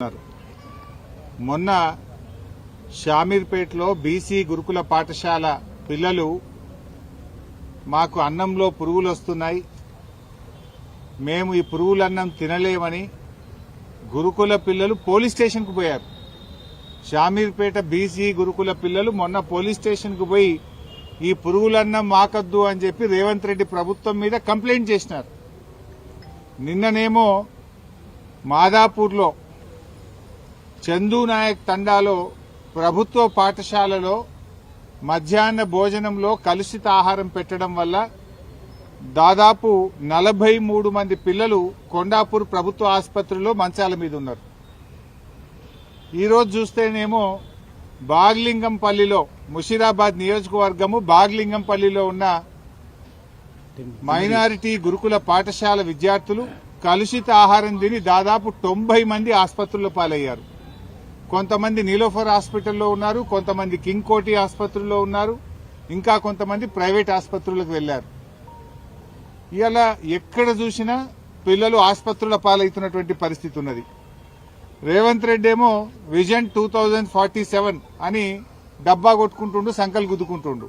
ఉన్నారు. మొన్న షామీర్పేటలో బీసీ గురుకుల పాఠశాల పిల్లలు మాకు అన్నంలో పురుగులు వస్తున్నాయి. మేము ఈ పురుగులన్నం తినలేమని గురుకుల పిల్లలు పోలీస్ స్టేషన్కు పోయారు. షామీర్పేట బీసీ గురుకుల పిల్లలు మొన్న పోలీస్ స్టేషన్కు పోయి ఈ పురుగులన్నం మాకద్దు అని చెప్పి రేవంత్ రెడ్డి ప్రభుత్వం మీద కంప్లైంట్ చేసినారు. నిన్ననేమో మాదాపూర్లో చందు నాయక్ తండాలో ప్రభుత్వ పాఠశాలలో మధ్యాహ్న భోజనంలో కలుషిత ఆహారం పెట్టడం వల్ల దాదాపు నలభై మూడు మంది పిల్లలు కొండాపూర్ ప్రభుత్వ ఆసుపత్రిలో మంచాల మీద ఉన్నారు. ఈరోజు చూస్తేనేమో బాగ్లింగంపల్లిలో ముషీరాబాద్ నియోజకవర్గము బాగ్లింగంపల్లిలో ఉన్న మైనారిటీ గురుకుల పాఠశాల విద్యార్థులు కలుషిత ఆహారం తిని దాదాపు తొంభై మంది ఆసుపత్రుల్లో పాలయ్యారు. కొంతమంది నీలోఫర్ హాస్పిటల్లో ఉన్నారు కొంతమంది కింగ్ కోటి ఆసుపత్రిలో ఉన్నారు ఇంకా కొంతమంది ప్రైవేట్ ఆసుపత్రులకు వెళ్ళారు ఇలా ఎక్కడ చూసినా పిల్లలు ఆసుపత్రుల పాలవుతున్నటువంటి పరిస్థితి ఉన్నది. రేవంత్ రెడ్డి ఏమో vision two thousand forty seven అని డబ్బా కొట్టుకుంటుండు సంకలు గుద్దుకుంటుండు.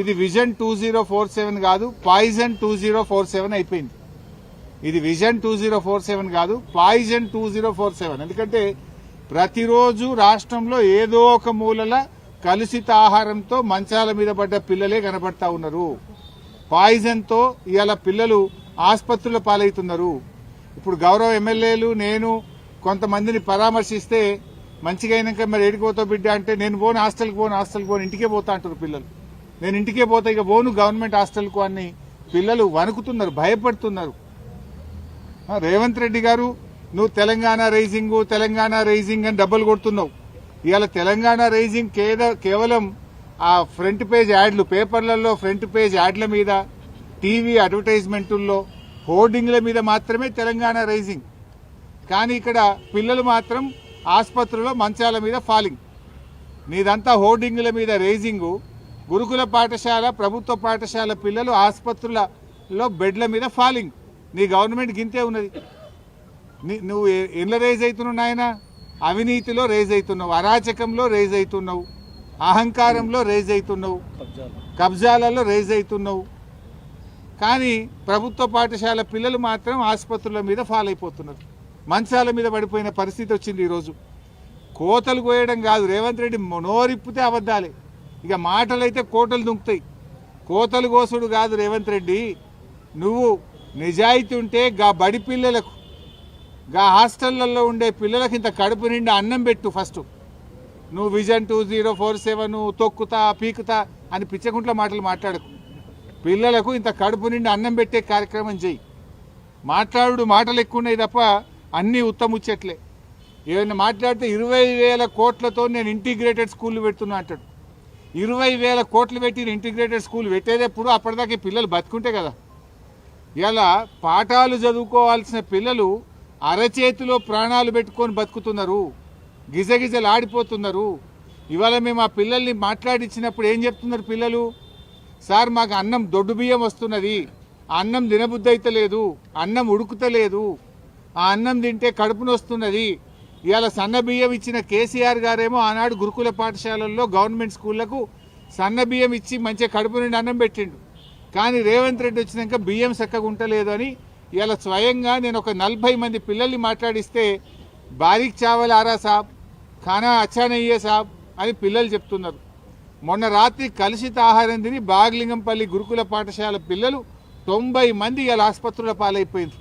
ఇది vision two zero four seven కాదు poison two zero four seven అయిపోయింది. ఇది vision two zero four seven కాదు poison two zero four seven. ఎందుకంటే ప్రతిరోజు రాష్ట్రంలో ఏదో ఒక మూలల కలుషిత ఆహారంతో మంచాల మీద పడ్డ పిల్లలే కనబడతా ఉన్నారు. పాయిజన్తో ఇవాళ పిల్లలు ఆసుపత్రుల పాలవుతున్నారు. ఇప్పుడు గౌరవ ఎమ్మెల్యేలు నేను కొంతమందిని పరామర్శిస్తే మంచిగా అయినాక మరి ఏడికిపోతావు బిడ్డ అంటే నేను పోను హాస్టల్కి పోను హాస్టల్కి పోను ఇంటికే పోతా అంటారు పిల్లలు. నేను ఇంటికే పోతా ఇక పోను గవర్నమెంట్ హాస్టల్కు అని పిల్లలు వణుకుతున్నారు భయపడుతున్నారు. రేవంత్ రెడ్డి గారు నువ్వు తెలంగాణ రైజింగ్ తెలంగాణ రైజింగ్ అని డబ్బులు కొడుతున్నావు. ఇవాళ తెలంగాణ రైజింగ్ కేవలం ఆ ఫ్రంట్ పేజ్ యాడ్లు పేపర్లలో ఫ్రంట్ పేజ్ యాడ్ల మీద టీవీ అడ్వర్టైజ్మెంటుల్లో హోర్డింగ్ల మీద మాత్రమే తెలంగాణ రైజింగ్. కానీ ఇక్కడ పిల్లలు మాత్రం ఆసుపత్రిలో మంచాల మీద ఫాలింగ్. నీదంతా హోర్డింగ్ల మీద రైజింగు. గురుకుల పాఠశాల ప్రభుత్వ పాఠశాల పిల్లలు ఆసుపత్రులలో బెడ్ల మీద ఫాలింగ్. నీ గవర్నమెంట్ గింతే ఉన్నది. నువ్వు ఎ- రేజ్ అవుతున్నావు నాయన? అవినీతిలో రేజ్ అవుతున్నావు అరాచకంలో రేజ్ అవుతున్నావు అహంకారంలో రేజ్ అవుతున్నావు కబ్జాలలో రేజ్ అవుతున్నావు. కానీ ప్రభుత్వ పాఠశాల పిల్లలు మాత్రం ఆసుపత్రుల మీద ఫాల్ అయిపోతున్నారు. మంచాల మీద పడిపోయిన పరిస్థితి వచ్చింది ఈరోజు. కోతలు కోయడం కాదు రేవంత్ రెడ్డి నోరిప్పితే అబద్ధాలే. ఇక మాటలైతే కోటలు దుంకుతాయి. కోతలు కోసుడు కాదు రేవంత్ రెడ్డి. నువ్వు నిజాయితీ ఉంటే గా బడి పిల్లలకు గా హాస్టళ్ళలో ఉండే పిల్లలకి ఇంత కడుపు నిండా అన్నం పెట్టు ఫస్ట్. నువ్వు vision two zero four seven తొక్కుతా పీకుతా అని పిచ్చకుంట్ల మాటలు మాట్లాడకు. పిల్లలకు ఇంత కడుపు నిండా అన్నం పెట్టే కార్యక్రమం చెయ్యి. మాట్లాడు మాటలు ఎక్కువ ఉన్నాయి తప్ప అన్నీ ఉత్తముచ్చట్లే. ఏమైనా మాట్లాడితే ఇరవై వేల కోట్లతో నేను ఇంటిగ్రేటెడ్ స్కూల్ పెడుతున్నా అంటాడు. ఇరవై వేల కోట్లు పెట్టి ఇంటిగ్రేటెడ్ స్కూల్ పెట్టేదప్పుడు అప్పటిదాకా పిల్లలు బతుకుంటే కదా. ఇలా పాఠాలు చదువుకోవాల్సిన పిల్లలు అరచేతిలో ప్రాణాలు పెట్టుకొని బతుకుతున్నారు. గిజగిజలు ఆడిపోతున్నారు ఇవాళ మేము ఆ పిల్లల్ని మాట్లాడించినప్పుడు ఏం చెప్తున్నారు పిల్లలు? సార్ మాకు అన్నం దొడ్డు బియ్యం వస్తున్నది. ఆ అన్నం తినబుద్ధి అన్నం ఉడుకుతలేదు. ఆ అన్నం తింటే కడుపు నొస్తున్నది. ఇవాళ సన్న బియ్యం ఇచ్చిన కేసీఆర్ గారేమో ఆనాడు గురుకుల పాఠశాలల్లో గవర్నమెంట్ స్కూళ్ళకు సన్న బియ్యం ఇచ్చి మంచిగా కడుపు నుండి అన్నం పెట్టిండు. కానీ రేవంత్ రెడ్డి వచ్చినాక బియ్యం చక్కగా ఉంటలేదు అని ఇలా స్వయంగా నేను ఒక నలభై మంది పిల్లల్ని మాట్లాడిస్తే బారిక్ చావల్ ఆరా సాబ్ ఖానా అచ్చానయ్యే సాబ్ అని పిల్లలు చెప్తున్నారు. మొన్న రాత్రి కలుషిత ఆహారం తిని బాగలింగంపల్లి గురుకుల పాఠశాల పిల్లలు తొంభై మంది ఇవాళ ఆసుపత్రుల పాలైపోయింది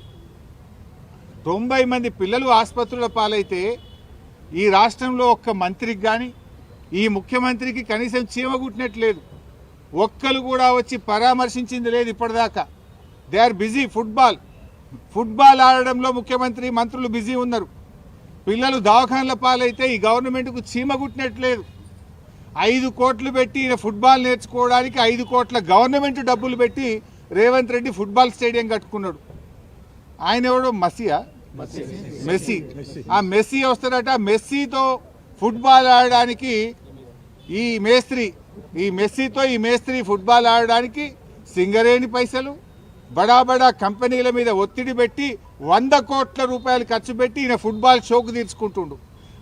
తొంభై మంది పిల్లలు ఆసుపత్రుల పాలైతే ఈ రాష్ట్రంలో ఒక్క మంత్రికి కానీ ఈ ముఖ్యమంత్రికి కనీసం చీమగుట్టినట్లేదు ఒక్కరు కూడా వచ్చి పరామర్శించింది లేదు ఇప్పటిదాకా. They are busy football. Football ఆడడంలో ముఖ్యమంత్రి మంత్రులు బిజీ ఉన్నారు. పిల్లలు దవాఖాన్ల పాలైతే ఈ గవర్నమెంట్కు చీమ కుట్టినట్లేదు ఐదు కోట్లు పెట్టి ఈయన ఫుట్బాల్ నేర్చుకోవడానికి ఐదు కోట్ల గవర్నమెంట్ డబ్బులు పెట్టి రేవంత్ రెడ్డి ఫుట్బాల్ స్టేడియం కట్టుకున్నాడు. ఆయన ఎవడో? మసియా మెస్సీ. ఆ మెస్సీ వస్తాడట. ఆ మెస్సీతో ఫుట్బాల్ ఆడడానికి ఈ మేస్త్రి ఈ మెస్సీతో ఈ మేస్త్రి ఫుట్బాల్ ఆడడానికి సింగరేణి పైసలు బడా బడా కంపెనీల మీద ఒత్తిడి పెట్టి వంద కోట్ల రూపాయలు ఖర్చు పెట్టి ఈయన ఫుట్బాల్ షోకు తీర్చుకుంటుండు.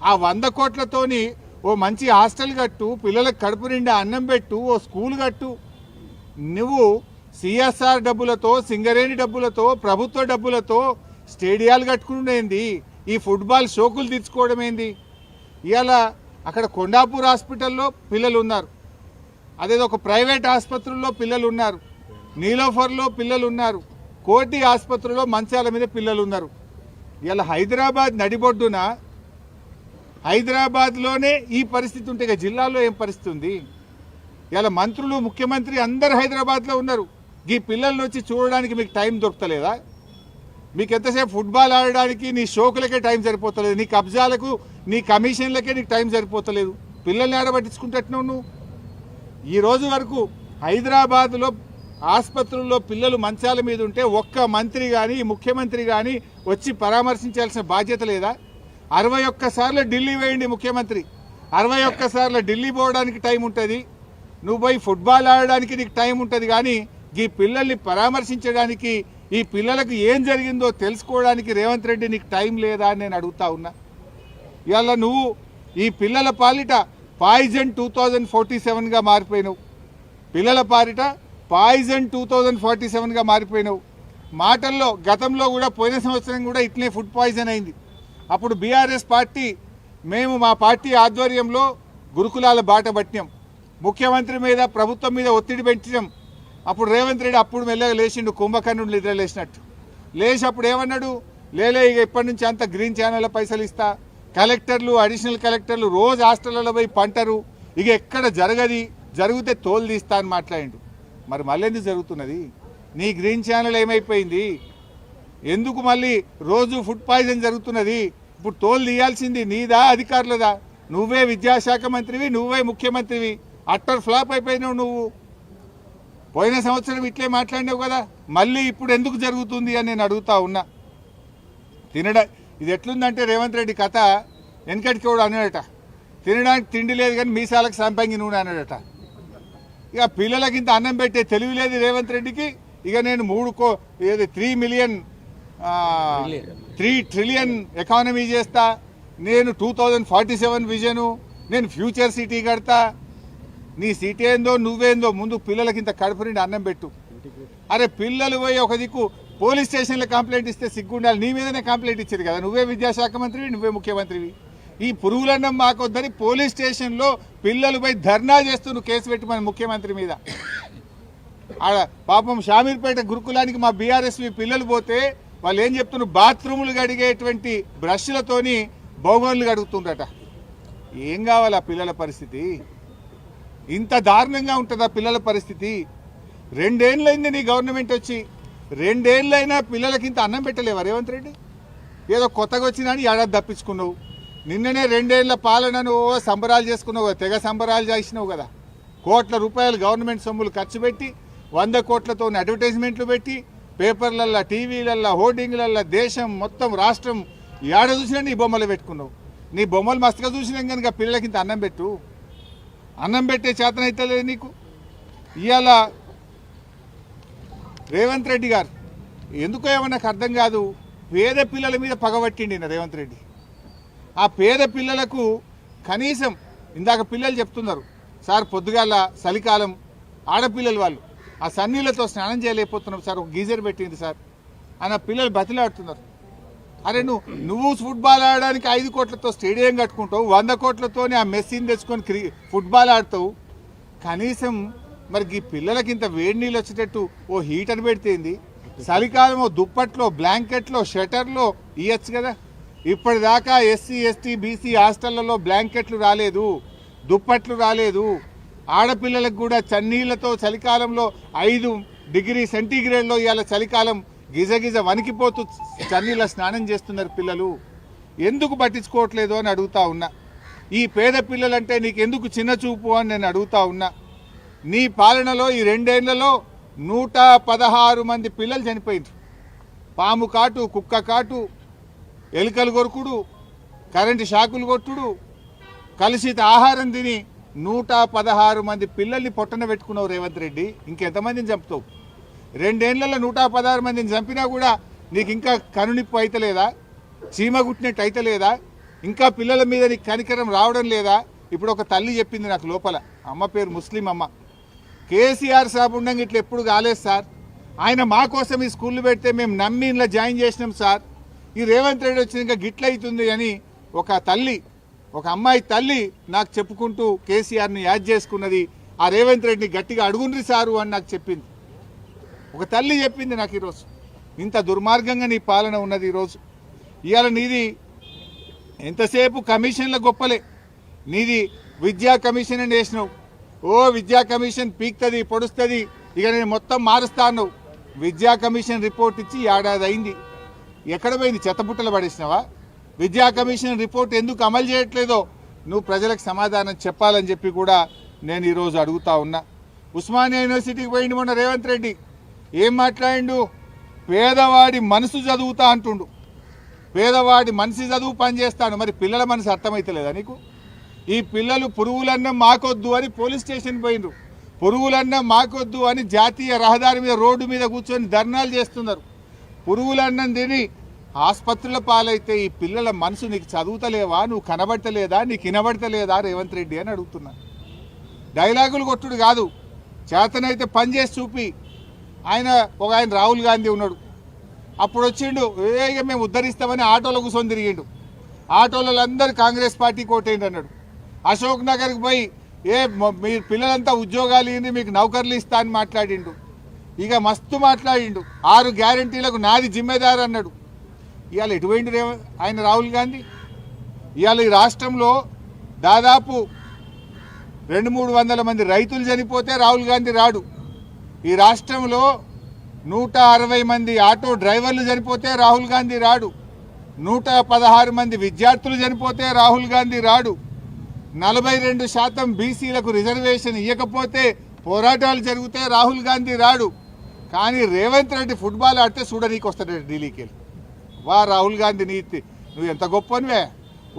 ఆ వంద కోట్లతోని ఓ మంచి హాస్టల్ కట్టు పిల్లలకు కడుపు నిండా అన్నం పెట్టు ఓ స్కూల్ కట్టు. నువ్వు సిఎస్ఆర్ డబ్బులతో సింగరేణి డబ్బులతో ప్రభుత్వ డబ్బులతో స్టేడియాలు కట్టుకునేంది ఈ ఫుట్బాల్ షోకులు తీర్చుకోవడం ఏంది? ఇవాళ అక్కడ కొండాపూర్ హాస్పిటల్లో పిల్లలు ఉన్నారు అదేదో ఒక ప్రైవేట్ ఆసుపత్రుల్లో పిల్లలు ఉన్నారు నీలోఫర్లో పిల్లలు ఉన్నారు కోటి ఆసుపత్రిలో మంచాల మీద పిల్లలు ఉన్నారు ఇలా హైదరాబాద్ నడిబొడ్డున హైదరాబాద్లోనే ఈ పరిస్థితి ఉంటే జిల్లాలో ఏం పరిస్థితి ఉంది? ఇలా మంత్రులు ముఖ్యమంత్రి అందరు హైదరాబాద్లో ఉన్నారు. ఈ పిల్లల్ని వచ్చి చూడడానికి మీకు టైం దొరకలేదా? మీకు ఎంతసేపు ఫుట్బాల్ ఆడడానికి నీ షోకులకే టైం సరిపోతలేదు. నీ కబ్జాలకు నీ కమిషన్లకే నీకు టైం సరిపోతలేదు. పిల్లల్ని ఆడబట్టించుకుంటున్నావు నువ్వు? ఈ రోజు వరకు హైదరాబాద్లో ఆసుపత్రుల్లో పిల్లలు మంచాల మీద ఉంటే ఒక్క మంత్రి కానీ ముఖ్యమంత్రి కానీ వచ్చి పరామర్శించాల్సిన బాధ్యత లేదా? అరవై ఒక్కసార్లు ఢిల్లీ వేయండి ముఖ్యమంత్రి. అరవై ఒక్కసార్లు ఢిల్లీ పోవడానికి టైం ఉంటుంది. నువ్వు పోయి ఫుట్బాల్ ఆడడానికి నీకు టైం ఉంటుంది కానీ ఈ పిల్లల్ని పరామర్శించడానికి ఈ పిల్లలకు ఏం జరిగిందో తెలుసుకోవడానికి రేవంత్ రెడ్డి నీకు టైం లేదా అని నేను అడుగుతా ఉన్నా. ఇవాళ నువ్వు ఈ పిల్లల పాలిట పాయిజన్ టూ థౌజండ్ ఫార్టీ సెవెన్గా మారిపోయినావు. పిల్లల పాలిట పాయిజన్ టూ థౌజండ్ ఫార్టీ సెవెన్గా మారిపోయినావు. మాటల్లో గతంలో కూడా పోయిన సంవత్సరం కూడా ఇట్లే ఫుడ్ పాయిజన్ అయింది. అప్పుడు బీఆర్ఎస్ పార్టీ మేము మా పార్టీ ఆధ్వర్యంలో గురుకులాల బాట పట్టినాం. ముఖ్యమంత్రి మీద ప్రభుత్వం మీద ఒత్తిడి పెంచినాం. అప్పుడు రేవంత్ రెడ్డి అప్పుడు మెల్లగా లేచిండు కుంభకర్ణుడు నిద్ర లేచినట్టు. లేచి అప్పుడు ఏమన్నాడు? లేలే ఇక ఇప్పటి నుంచి అంత గ్రీన్ ఛానల్ పైసలు ఇస్తా. కలెక్టర్లు అడిషనల్ కలెక్టర్లు రోజు హాస్టళ్ళలో పోయి పంటరు. ఇక ఎక్కడ జరగది జరిగితే తోలు తీస్తా అని మాట్లాడిండు. మరి మళ్ళీ ఎందుకు జరుగుతున్నది? నీ గ్రీన్ ఛానల్ ఏమైపోయింది? ఎందుకు మళ్ళీ రోజు ఫుడ్ పాయిజన్ జరుగుతున్నది? ఇప్పుడు తోలు తీయాల్సింది నీదా అధికారులదా? నువ్వే విద్యాశాఖ మంత్రివి నువ్వే ముఖ్యమంత్రివి. అట్టర్ ఫ్లాప్ అయిపోయినావు నువ్వు. పోయిన సంవత్సరం ఇట్లే మాట్లాడినావు కదా. మళ్ళీ ఇప్పుడు ఎందుకు జరుగుతుంది అని నేను అడుగుతా ఉన్నా. తినడా ఇది ఎట్లుందంటే రేవంత్ రెడ్డి కథ. వెనకటికి కూడా అన్నాడట తినడానికి తిండి లేదు కానీ మీసాలకు సంపంగి నూనె అన్నాడట ఇక పిల్లలకి ఇంత అన్నం పెట్టే తెలివి లేదు రేవంత్ రెడ్డికి. ఇక నేను మూడు కో ఏది three million three trillion economy చేస్తా. నేను two thousand forty seven vision నేను ఫ్యూచర్ సిటీ కడతా. నీ సిటీ ఏందో నువ్వేందో ముందు పిల్లలకి ఇంత కడుపు నిండి అన్నం పెట్టు. అరే పిల్లలు పోయి ఒక దిక్కు పోలీస్ స్టేషన్లో కంప్లైంట్ ఇస్తే సిగ్గుండాలి. నీ మీదనే కంప్లైంట్ ఇచ్చేది కదా. నువ్వే విద్యాశాఖ మంత్రివి నువ్వే ముఖ్యమంత్రివి. ఈ పురుగులన్నం మాకొద్దని పోలీస్ స్టేషన్లో పిల్లలపై ధర్నా చేస్తున్న కేసు కేసు మన ముఖ్యమంత్రి మీద. ఆడ పాపం షామీర్పేట గురుకులానికి మా బీఆర్ఎస్వి పిల్లలు పోతే వాళ్ళు ఏం చెప్తున్నారు? బాత్రూములు గడిగేటువంటి బ్రష్లతోని భౌగోళిక గడుగుతుండట ఏం కావాలి ఆ పిల్లల పరిస్థితి? ఇంత దారుణంగా ఉంటుందా పిల్లల పరిస్థితి. రెండేళ్ళైంది నీ గవర్నమెంట్ వచ్చి. రెండేళ్ళైనా పిల్లలకి ఇంత అన్నం పెట్టలేవా రేవంత్ రెడ్డి? ఏదో కొత్తగా వచ్చినా అని ఏడాది తప్పించుకున్నావు? నిన్ననే రెండేళ్ళ పాలనను ఓ సంబరాలు చేసుకున్నావు కదా తెగ సంబరాలు చేసినావు కదా. కోట్ల రూపాయలు గవర్నమెంట్ సొమ్ములు ఖర్చు పెట్టి వంద కోట్లతో అడ్వర్టైజ్మెంట్లు పెట్టి పేపర్లల్లో టీవీలల్లో హోర్డింగ్లల్లో దేశం మొత్తం రాష్ట్రం ఏడ చూసినా నీ బొమ్మలు పెట్టుకున్నావు. నీ బొమ్మలు మస్తుగా చూసినాం కనుక పిల్లలకి ఇంత అన్నం పెట్టు. అన్నం పెట్టే చేతనైతలేదు నీకు. ఇవాళ రేవంత్ రెడ్డి గారు ఎందుకో ఏమో నాకు అర్థం కాదు. పేద పిల్లల మీద పగబట్టిండి రేవంత్ రెడ్డి. ఆ పేద పిల్లలకు కనీసం ఇందాక పిల్లలు చెప్తున్నారు సార్ పొద్దుగాల చలికాలం ఆడపిల్లలు వాళ్ళు ఆ సన్నీళ్ళతో స్నానం చేయలేకపోతున్నాం సార్ ఒక గీజర్ పెట్టింది సార్ అని ఆ పిల్లలు బతిలాడుతున్నారు. అరే నువ్వు నువ్వు ఫుట్బాల్ ఆడడానికి ఐదు కోట్లతో స్టేడియం కట్టుకుంటావు వంద కోట్లతోనే ఆ మెస్సీని తెచ్చుకొని క్రి ఫుట్బాల్ ఆడతావు. కనీసం మరి ఈ పిల్లలకి ఇంత వేడి నీళ్ళు వచ్చేటట్టు ఓ హీటర్ పెడితేంది చలికాలం దుప్పట్లో బ్లాంకెట్లో షటర్లో ఇవ్వచ్చు కదా. ఇప్పటిదాకా S C S T B C హాస్టళ్ళలో బ్లాంకెట్లు రాలేదు దుప్పట్లు రాలేదు. ఆడపిల్లలకు కూడా చన్నీళ్ళతో చలికాలంలో ఐదు డిగ్రీ సెంటీగ్రేడ్లో ఇవాళ చలికాలం గిజగిజ వణికిపోతూ చన్నీళ్ళ స్నానం చేస్తున్నారు పిల్లలు. ఎందుకు పట్టించుకోవట్లేదు అని అడుగుతా ఉన్నా. ఈ పేద పిల్లలంటే నీకు ఎందుకు చిన్న చూపు అని నేను అడుగుతా ఉన్నా. నీ పాలనలో ఈ రెండేళ్ళలో నూట పదహారు మంది పిల్లలు చనిపోయింది పాము కాటు కుక్క కాటు ఎలుకలు కొరుకుడు కరెంటు షాకులు కొట్టుడు కలుషిత ఆహారం తిని నూట పదహారు మంది పిల్లల్ని పొట్టన పెట్టుకున్నావు రేవంత్ రెడ్డి. ఇంకెంతమందిని చంపుతావు? రెండేళ్ళలో నూట పదహారు మందిని చంపినా కూడా నీకు ఇంకా కనునిప్పు అయితలేదా? చీమ గుట్టినట్టు అయితలేదా? ఇంకా పిల్లల మీద నీకు కనికరం రావడం లేదా? ఇప్పుడు ఒక తల్లి చెప్పింది నాకు లోపల. అమ్మ పేరు ముస్లిం అమ్మ. కేసీఆర్ సాబ్ ఉండంగా ఇట్లా ఎప్పుడు కాలేదు సార్. ఆయన మా కోసం ఈ స్కూల్ పెడితే మేము నమ్మి ఇంట్లో జాయిన్ చేసినాం సార్. ఈ రేవంత్ రెడ్డి వచ్చిన గిట్ల అవుతుంది అని ఒక తల్లి ఒక అమ్మాయి తల్లి నాకు చెప్పుకుంటూ కేసీఆర్ని యాడ్ చేసుకున్నది ఆ రేవంత్ రెడ్డిని గట్టిగా అడుగుండ్రి సారు అని నాకు చెప్పింది. ఒక తల్లి చెప్పింది నాకు ఈరోజు. ఇంత దుర్మార్గంగా నీ పాలన ఉన్నది ఈరోజు. ఇవాళ నీది ఎంతసేపు కమిషన్ల గొప్పలే. నీది విద్యా కమిషన్ అని వేసినావు. ఓ విద్యా కమిషన్ పీక్తుంది పొడుస్తుంది ఇక నేను మొత్తం మారుస్తా విద్యా కమిషన్ రిపోర్ట్ ఇచ్చి ఏడాది అయింది ఎక్కడ పోయింది? చెత్తబుట్టలు పడేసినావా? విద్యా కమిషన్ రిపోర్ట్ ఎందుకు అమలు చేయట్లేదో నువ్వు ప్రజలకు సమాధానం చెప్పాలని చెప్పి కూడా నేను ఈరోజు అడుగుతా ఉన్నా. ఉస్మానియా యూనివర్సిటీకి పోయిండు మొన్న రేవంత్ రెడ్డి. ఏం మాట్లాడిండు? పేదవాడి మనసు చదువుతా అంటుండు. పేదవాడి మనిషి చదువు పనిచేస్తాడు మరి పిల్లల మనసు అర్థమవుతలేదా నీకు? ఈ పిల్లలు పురుగులన్నం మాకొద్దు అని పోలీస్ స్టేషన్ పోయినరు పురుగులన్నం మాకొద్దు అని జాతీయ రహదారి మీద రోడ్డు మీద కూర్చొని ధర్నాలు చేస్తున్నారు. పురుగులన్నం తిని ఆసుపత్రుల పాలైతే ఈ పిల్లల మనసు నీకు చదువుతలేవా? నువ్వు కనబడతలేదా? నీకు వినబడతలేదా? రేవంత్ రెడ్డి అని అడుగుతున్నా. డైలాగులు కొట్టుడు కాదు. చేతనైతే పని చేసి చూపి. ఆయన ఒక ఆయన రాహుల్ గాంధీ ఉన్నాడు. అప్పుడు వచ్చిండు ఏ మేము ఉద్ధరిస్తామని ఆటోలో కూర్చొని తిరిగిండు. ఆటోలలో అందరు కాంగ్రెస్ పార్టీ కోటేయండి అన్నాడు. అశోక్ నగర్కి పోయి ఏ మీ పిల్లలంతా ఉద్యోగాలు ఇవ్వండి మీకు నౌకర్లు ఇస్తా అని మాట్లాడిండు. ఇక మస్తు మాట్లాడిండు. ఆరు గ్యారంటీలకు నాది జిమ్మేదారు అన్నాడు. ఇవాళ ఎటువంటి ఆయన రాహుల్ గాంధీ? ఇవాళ ఈ రాష్ట్రంలో దాదాపు రెండు మూడు వందల మంది రైతులు చనిపోతే రాహుల్ గాంధీ రాడు. ఈ రాష్ట్రంలో నూట అరవై మంది ఆటో డ్రైవర్లు చనిపోతే రాహుల్ గాంధీ రాడు. నూట పదహారు మంది విద్యార్థులు చనిపోతే రాహుల్ గాంధీ రాడు. నలభై రెండు శాతం బీసీలకు రిజర్వేషన్ ఇవ్వకపోతే పోరాటాలు జరిగితే రాహుల్ గాంధీ రాడు. కానీ రేవంత్ రెడ్డి ఫుట్బాల్ ఆడితే చూడనీకి వస్తాడు ఢిల్లీకి వెళ్ళి. వా రాహుల్ గాంధీ నీతి. నువ్వు ఎంత గొప్పనివే.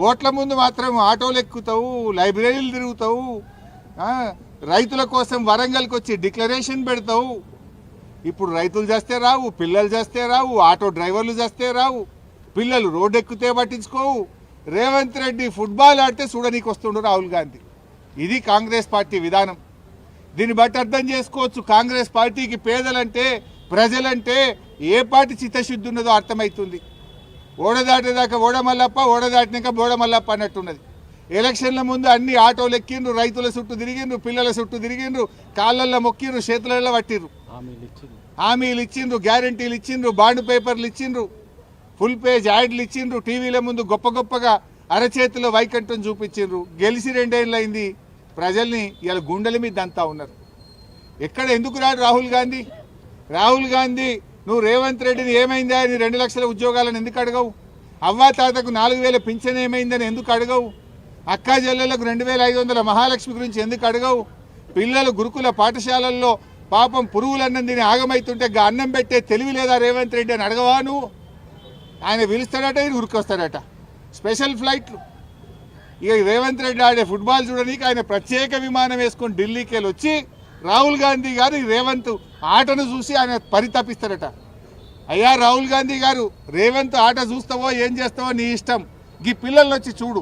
ఓట్ల ముందు మాత్రం ఆటోలు ఎక్కుతావు లైబ్రరీలు తిరుగుతావు రైతుల కోసం వరంగల్కి వచ్చి డిక్లరేషన్ పెడతావు. ఇప్పుడు రైతులు చేస్తే రావు పిల్లలు చేస్తే రావు ఆటో డ్రైవర్లు చేస్తే రావు. పిల్లలు రోడ్డు ఎక్కితే పట్టించుకోవు. రేవంత్ రెడ్డి ఫుట్బాల్ ఆడితే చూడనీకి వస్తుండు రాహుల్ గాంధీ. ఇది కాంగ్రెస్ పార్టీ విధానం. దీన్ని బట్టి అర్థం చేసుకోవచ్చు. కాంగ్రెస్ పార్టీకి పేదలంటే ప్రజలంటే ఏ పార్టీ చిత్తశుద్ధి ఉన్నదో అర్థమవుతుంది. ఓడదాటేదాకా ఓడమల్లప్ప ఓడదాటినాక బోడమల్లప్ప అన్నట్టున్నది. ఎలక్షన్ల ముందు అన్ని ఆటోలు ఎక్కిండ్రు రైతుల చుట్టూ తిరిగిండ్రు పిల్లల చుట్టూ తిరిగిండ్రు కాళ్ళల్లో మొక్కిండ్రు చేతులలో పట్టిర్రు. హామీలు ఇచ్చిండ్రు. గ్యారంటీలు ఇచ్చిండ్రు బాండ్ పేపర్లు ఇచ్చిండ్రు ఫుల్ పేజ్ యాడ్లు ఇచ్చిండ్రు టీవీల ముందు గొప్ప గొప్పగా అరచేతిలో వైకంఠం చూపించిండ్రు. గెలిచి రెండేళ్ళు అయింది ప్రజల్ని ఇలా గుండెల మీద అంతా ఉన్నారు. ఎక్కడ ఎందుకు రాడు రాహుల్ గాంధీ? రాహుల్ గాంధీ నువ్వు రేవంత్ రెడ్డిని ఏమైందా? నీ రెండు లక్షల ఉద్యోగాలను ఎందుకు అడగవు? అవ్వా తాతకు నాలుగు వేల పింఛన్ ఏమైందని ఎందుకు అడగవు? అక్కా జల్లెలకు రెండు వేల ఐదు వందల మహాలక్ష్మి గురించి ఎందుకు అడగవు? పిల్లలు గురుకుల పాఠశాలల్లో పాపం పురుగులన్నం తిని ఆగమైతుంటే అన్నం పెట్టే తెలివి లేదా రేవంత్ రెడ్డి అని అడగవా నువ్వు? ఆయన పిలుస్తాడట ఉరికొస్తాడట. స్పెషల్ ఫ్లైట్లు. ఇక రేవంత్ రెడ్డి ఆడే ఫుట్బాల్ చూడడానికి ఆయన ప్రత్యేక విమానం వేసుకొని ఢిల్లీకి వెళ్ళి వచ్చి రాహుల్ గాంధీ గారు రేవంత్ ఆటను చూసి ఆయన పరితపిస్తారట అయ్యా రాహుల్ గాంధీ గారు రేవంత్ ఆట చూస్తావో ఏం చేస్తావో నీ ఇష్టం. ఈ పిల్లల్ని వచ్చి చూడు.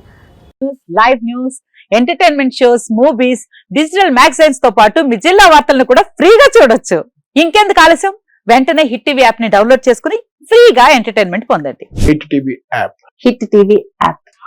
Live news entertainment shows movies digital మ్యాగజైన్స్తో పాటు మీ జిల్లా వార్తలను కూడా ఫ్రీగా చూడొచ్చు. ఇంకెందుకు ఆలస్యం? వెంటనే హిట్ టీవీ యాప్ని డౌన్లోడ్ చేసుకుని ఫ్రీగా ఎంటర్టైన్మెంట్ పొందండి. Hit TV app. Hit TV app.